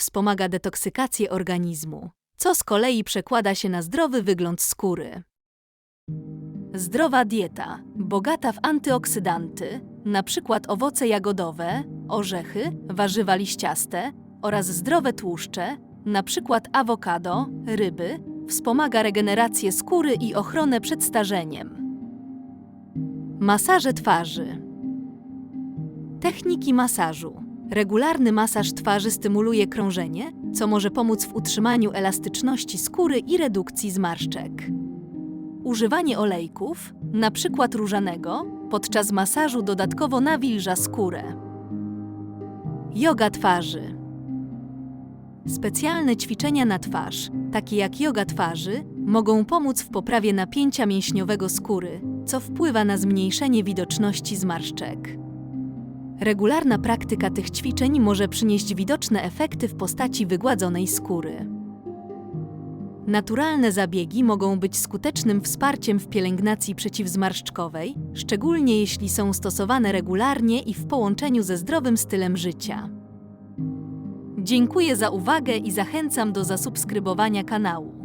wspomaga detoksykację organizmu, co z kolei przekłada się na zdrowy wygląd skóry. Zdrowa dieta, bogata w antyoksydanty, np. owoce jagodowe, orzechy, warzywa liściaste oraz zdrowe tłuszcze, np. awokado, ryby, wspomaga regenerację skóry i ochronę przed starzeniem. Masaże twarzy. Techniki masażu. Regularny masaż twarzy stymuluje krążenie, co może pomóc w utrzymaniu elastyczności skóry i redukcji zmarszczek. Używanie olejków, np. różanego, podczas masażu dodatkowo nawilża skórę. Yoga twarzy. Specjalne ćwiczenia na twarz, takie jak yoga twarzy, mogą pomóc w poprawie napięcia mięśniowego skóry, co wpływa na zmniejszenie widoczności zmarszczek. Regularna praktyka tych ćwiczeń może przynieść widoczne efekty w postaci wygładzonej skóry. Naturalne zabiegi mogą być skutecznym wsparciem w pielęgnacji przeciwzmarszczkowej, szczególnie jeśli są stosowane regularnie i w połączeniu ze zdrowym stylem życia. Dziękuję za uwagę i zachęcam do zasubskrybowania kanału.